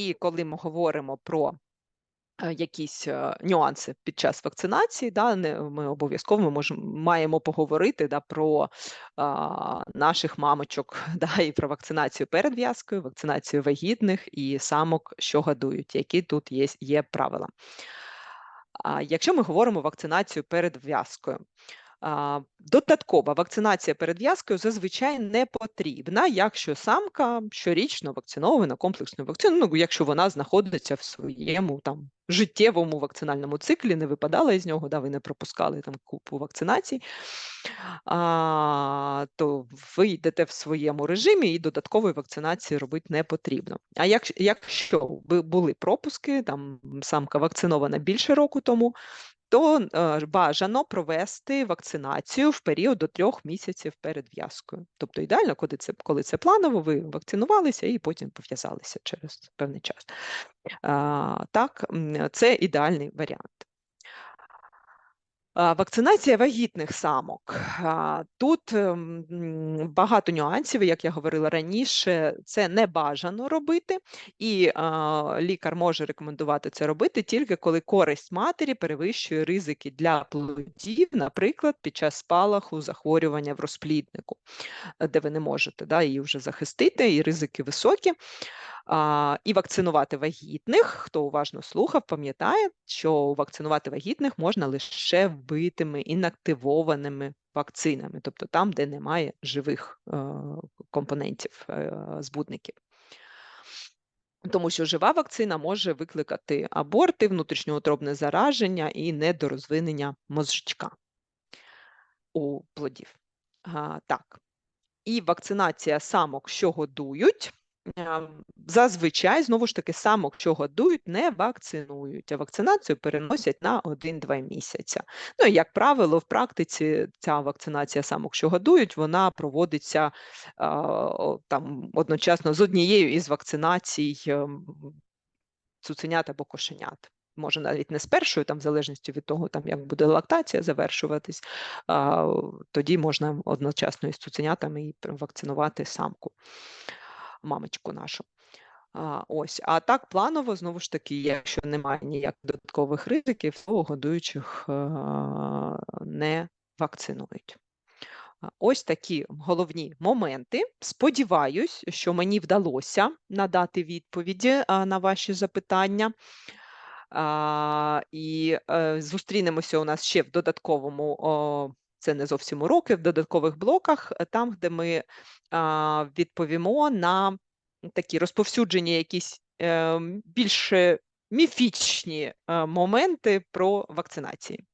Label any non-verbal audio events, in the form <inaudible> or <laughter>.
І коли ми говоримо про е, якісь е, нюанси під час вакцинації, да, ми обов'язково ми можемо, маємо поговорити да, про а, наших мамочок, <laughs> да, і про вакцинацію перед в'язкою, вакцинацію вагітних і самок, що годують, які тут є, є правила. А якщо ми говоримо вакцинацію перед в'язкою, Додаткова вакцинація перед в'язкою зазвичай не потрібна, якщо самка щорічно вакцинована комплексною вакциною, ну, якщо вона знаходиться в своєму там життєвому вакцинальному циклі, не випадала із нього, да, ви не пропускали там купу вакцинацій, а, то ви йдете в своєму режимі і додаткової вакцинації робити не потрібно. А як, якщо були пропуски, там самка вакцинована більше року тому, то е, бажано провести вакцинацію в період до трьох місяців перед в'язкою. Тобто ідеально, коли це коли це планово, ви вакцинувалися і потім пов'язалися через певний час. Так, це ідеальний варіант. Вакцинація вагітних самок. Тут ем, багато нюансів, як я говорила раніше, це не бажано робити, і лікар може рекомендувати це робити тільки коли користь матері перевищує ризики для плодів, наприклад, під час спалаху захворювання в розпліднику, де ви не можете да, її вже захистити, і ризики високі. І вакцинувати вагітних, хто уважно слухав, пам'ятає, що вакцинувати вагітних можна лише вбитими інактивованими вакцинами, тобто там, де немає живих е, компонентів е, збудників. Тому що жива вакцина може викликати аборти, внутрішньоутробне зараження і недорозвинення мозжечка у плодів. А, Так. І вакцинація самок, що годують, Зазвичай, знову ж таки, самок, що годують, не вакцинують, а вакцинацію переносять на 1-2 місяця. Ну і, як правило, в практиці ця вакцинація самок, що годують, вона проводиться там одночасно з однією із вакцинацій ем, цуценят або кошенят. Може, навіть не з першою, там, в залежності від того, там, як буде лактація завершуватись, а, тоді можна одночасно із цуценятами і вакцинувати самку мамочку нашу. А, Ось, а так планово, знову ж таки, якщо немає ніяких додаткових ризиків, то годуючих а, не вакцинують. Ось такі головні моменти. Сподіваюсь, що мені вдалося надати відповіді на ваші запитання. І е, зустрінемося у нас ще в додатковому це не зовсім уроки, в додаткових блоках, е, там, де ми відповімо на такі розповсюджені якісь ем, більш міфічні е, моменти про вакцинації.